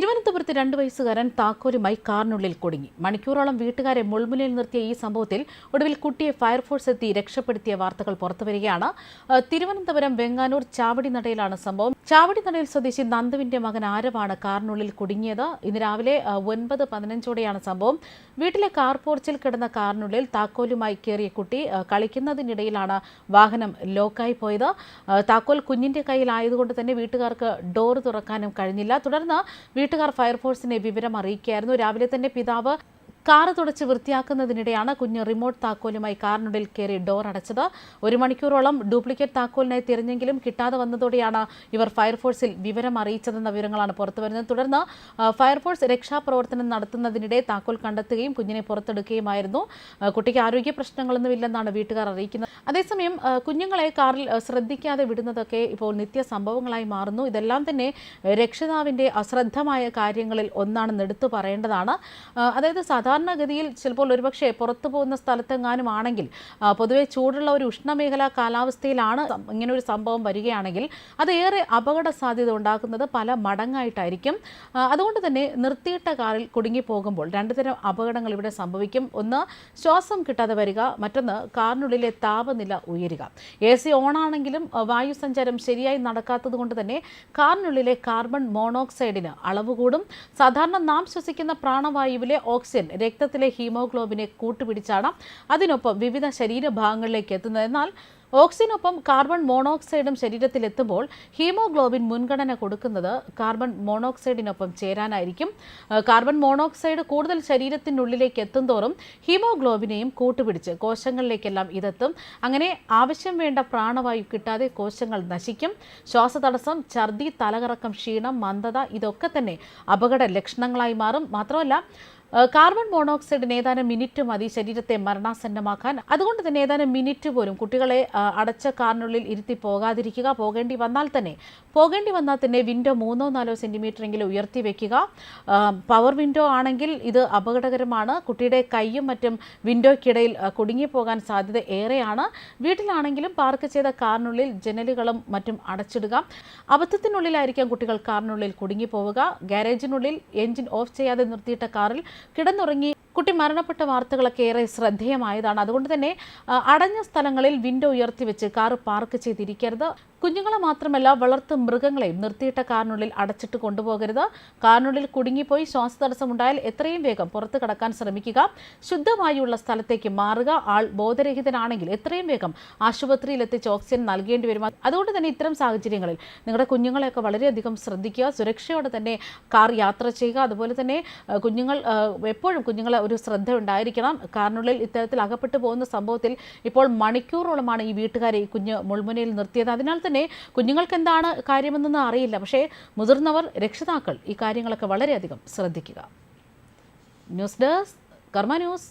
തിരുവനന്തപുരത്ത് രണ്ട് വയസ്സുകാരൻ താക്കോലുമായി കാറിനുള്ളിൽ കുടുങ്ങി. മണിക്കൂറോളം വീട്ടുകാരെ മുൾമുനയിൽ നിർത്തിയ ഈ സംഭവത്തിൽ ഒടുവിൽ കുട്ടിയെ ഫയർഫോഴ്സ് എത്തി രക്ഷപ്പെടുത്തിയ വാർത്തകൾ പുറത്തുവരികയാണ്. തിരുവനന്തപുരം വെങ്ങാനൂർ ചാവടിനടയിലാണ് സംഭവം. ചാവടിനടയിൽ സ്വദേശി നന്ദുവിന്റെ മകൻ ആരവാണ് കാറിനുള്ളിൽ കുടുങ്ങിയത്? ഇന്ന് രാവിലെ ഒൻപത് പതിനഞ്ചോടെയാണ് സംഭവം. വീട്ടിലെ കാർ പോർച്ചിൽ കിടന്ന കാറിനുള്ളിൽ താക്കോലുമായി കയറിയ കുട്ടി കളിക്കുന്നതിനിടയിലാണ് വാഹനം ലോക്കായി പോയത്. താക്കോൽ കുഞ്ഞിന്റെ കയ്യിലായതുകൊണ്ട് തന്നെ വീട്ടുകാർക്ക് ഡോർ തുറക്കാനും കഴിഞ്ഞില്ല. തുടർന്ന് വീട്ടുകാർ ഫയർഫോഴ്സിനെ വിവരം അറിയിക്കുകയായിരുന്നു. രാവിലെ തന്നെ പിതാവ് കാറ് തുടച്ച് വൃത്തിയാക്കുന്നതിനിടെയാണ് കുഞ്ഞ് റിമോട്ട് താക്കോലുമായി കാറിനുള്ളിൽ കയറി ഡോർ അടച്ചത്. ഒരു മണിക്കൂറോളം ഡ്യൂപ്ലിക്കേറ്റ് താക്കോലിനായി തിരഞ്ഞെങ്കിലും കിട്ടാതെ വന്നതോടെയാണ് ഇവർ ഫയർഫോഴ്സിൽ വിവരം അറിയിച്ചതെന്ന വിവരങ്ങളാണ് പുറത്തുവരുന്നത് തുടർന്ന് ഫയർഫോഴ്സ് രക്ഷാപ്രവർത്തനം നടത്തുന്നതിനിടെ താക്കോൽ കണ്ടെത്തുകയും കുഞ്ഞിനെ പുറത്തെടുക്കുകയുമായിരുന്നു. കുട്ടിക്ക് ആരോഗ്യ പ്രശ്നങ്ങളൊന്നുമില്ലെന്നാണ് വീട്ടുകാർ അറിയിക്കുന്നത്. അതേസമയം കുഞ്ഞുങ്ങളെ കാറിൽ ശ്രദ്ധിക്കാതെ വിടുന്നതൊക്കെ ഇപ്പോൾ നിത്യ സംഭവങ്ങളായി മാറുന്നു. ഇതെല്ലാം തന്നെ രക്ഷിതാവിന്റെ അശ്രദ്ധമായ കാര്യങ്ങളിൽ ഒന്നാണെന്ന് എടുത്തു പറയേണ്ടതാണ്. അതായത് അതായത് സാധാരണഗതിയിൽ ചിലപ്പോൾ ഒരുപക്ഷെ പുറത്തു പോകുന്ന സ്ഥലത്തെങ്ങാനും ആണെങ്കിൽ പൊതുവെ ചൂടുള്ള ഒരു ഉഷ്ണമേഖലാ കാലാവസ്ഥയിലാണ് ഇങ്ങനെ ഒരു സംഭവം വരികയാണെങ്കിൽ അത് ഏറെ അപകട സാധ്യത ഉണ്ടാക്കുന്നത് പല മടങ്ങായിട്ടായിരിക്കും. അതുകൊണ്ട് തന്നെ നിർത്തിയിട്ട കാറിൽ കുടുങ്ങി പോകുമ്പോൾ രണ്ട് തരം അപകടങ്ങൾ ഇവിടെ സംഭവിക്കും. ഒന്ന് ശ്വാസം കിട്ടാതെ വരിക. മറ്റൊന്ന് കാറിനുള്ളിലെ താപനില ഉയരുക. എ സി ഓണാണെങ്കിലും വായു സഞ്ചാരം ശരിയായി നടക്കാത്തത് കൊണ്ട് തന്നെ കാറിനുള്ളിലെ കാർബൺ മോണോക്സൈഡിന് അളവ് കൂടും. സാധാരണ നാം ശ്വസിക്കുന്ന പ്രാണവായുവിലെ ഓക്സിജൻ രക്തത്തിലെ ഹീമോഗ്ലോബിനെ കൂട്ടുപിടിച്ചാണ് അതിനൊപ്പം വിവിധ ശരീരഭാഗങ്ങളിലേക്ക് എത്തുന്നത്. എന്നാൽ ഓക്സിജനൊപ്പം കാർബൺ മോണോക്സൈഡും ശരീരത്തിൽ എത്തുമ്പോൾ ഹീമോഗ്ലോബിൻ മുൻഗണന കൊടുക്കുന്നത് കാർബൺ മോണോക്സൈഡിനൊപ്പം ചേരാനായിരിക്കും. കാർബൺ മോണോക്സൈഡ് കൂടുതൽ ശരീരത്തിനുള്ളിലേക്ക് എത്തുന്തോറും ഹീമോഗ്ലോബിനെയും കൂട്ടുപിടിച്ച് കോശങ്ങളിലേക്കെല്ലാം ഇതെത്തും. അങ്ങനെ ആവശ്യം വേണ്ട പ്രാണവായു കിട്ടാതെ കോശങ്ങൾ നശിക്കും. ശ്വാസതടസ്സം ഛർദി തലകറക്കം ക്ഷീണം മന്ദത ഇതൊക്കെ തന്നെ അപകട ലക്ഷണങ്ങളായി മാറും. മാത്രമല്ല കാർബൺ മോണോക്സൈഡ് ഏതാനും മിനിറ്റ് മതി ശരീരത്തെ മരണാസന്നമാക്കാൻ. അതുകൊണ്ട് തന്നെ ഏതാനും മിനിറ്റ് പോലും കുട്ടികളെ അടച്ച കാറിനുള്ളിൽ ഇരുത്തി പോകാതിരിക്കുക പോകേണ്ടി വന്നാൽ തന്നെ. പോകേണ്ടി വന്നാൽ തന്നെ വിൻഡോ മൂന്നോ നാലോ സെന്റിമീറ്ററെങ്കിലും ഉയർത്തി വെക്കുക. പവർ വിൻഡോ ആണെങ്കിൽ ഇത് അപകടകരമാണ്. കുട്ടിയുടെ കൈയും മറ്റും വിൻഡോയ്ക്കിടയിൽ കുടുങ്ങി കുടുങ്ങിപ്പോകാൻ സാധ്യത ഏറെയാണ്. വീട്ടിലാണെങ്കിലും പാർക്ക് ചെയ്ത കാറിനുള്ളിൽ ജനലുകളും മറ്റും അടച്ചിടുക. അബദ്ധത്തിനുള്ളിലായിരിക്കാം കുട്ടികൾ കാറിനുള്ളിൽ കുടുങ്ങിപ്പോവുക ഗാരേജിനുള്ളിൽ എഞ്ചിൻ ഓഫ് ചെയ്യാതെ നിർത്തിയിട്ട കാറിൽ കിടന്നുറങ്ങി കുട്ടി മരണപ്പെട്ട വാർത്തകളൊക്കെ ഏറെ ശ്രദ്ധേയമായതാണ്. അതുകൊണ്ട് തന്നെ അടഞ്ഞ സ്ഥലങ്ങളിൽ വിൻഡോ ഉയർത്തി വെച്ച് കാർ പാർക്ക് ചെയ്തിരിക്കരുത്. കുഞ്ഞുങ്ങളെ മാത്രമല്ല വളർത്തു മൃഗങ്ങളെയും നിർത്തിയിട്ട കാറിനുള്ളിൽ അടച്ചിട്ട് കൊണ്ടുപോകരുത്. കാറിനുള്ളിൽ കുടുങ്ങിപ്പോയി ശ്വാസതടസ്സമുണ്ടായാൽ എത്രയും വേഗം പുറത്തു കടക്കാൻ ശ്രമിക്കുക. ശുദ്ധവായുള്ള സ്ഥലത്തേക്ക് മാറുക. ആൾ ബോധരഹിതനാണെങ്കിൽ എത്രയും വേഗം ആശുപത്രിയിൽ എത്തിച്ച് ഓക്സിജൻ നൽകേണ്ടി വരും. അതുകൊണ്ട് തന്നെ ഇത്തരം സാഹചര്യങ്ങളിൽ നിങ്ങളുടെ കുഞ്ഞുങ്ങളെയൊക്കെ വളരെയധികം ശ്രദ്ധിക്കുക. സുരക്ഷയോടെ തന്നെ കാർ യാത്ര ചെയ്യുക. അതുപോലെ തന്നെ കുഞ്ഞുങ്ങൾ എപ്പോഴും കുഞ്ഞുങ്ങളെ ഒരു ശ്രദ്ധ ഉണ്ടായിരിക്കണം. കാറിനുള്ളിൽ ഇത്തരത്തിൽ അകപ്പെട്ടു പോകുന്ന സംഭവത്തിൽ ഇപ്പോൾ മണിക്കൂറോളമാണ് ഈ വീട്ടുകാരെ ഈ കുഞ്ഞ് മുൾമുനയിൽ നിർത്തിയത്. അതിനാൽ തന്നെ കുഞ്ഞുങ്ങൾക്ക് എന്താണ് കാര്യമെന്നൊന്നും അറിയില്ല. പക്ഷേ മുതിർന്നവർ രക്ഷിതാക്കൾ ഈ കാര്യങ്ങളൊക്കെ വളരെയധികം ശ്രദ്ധിക്കുക. News desk Karma news.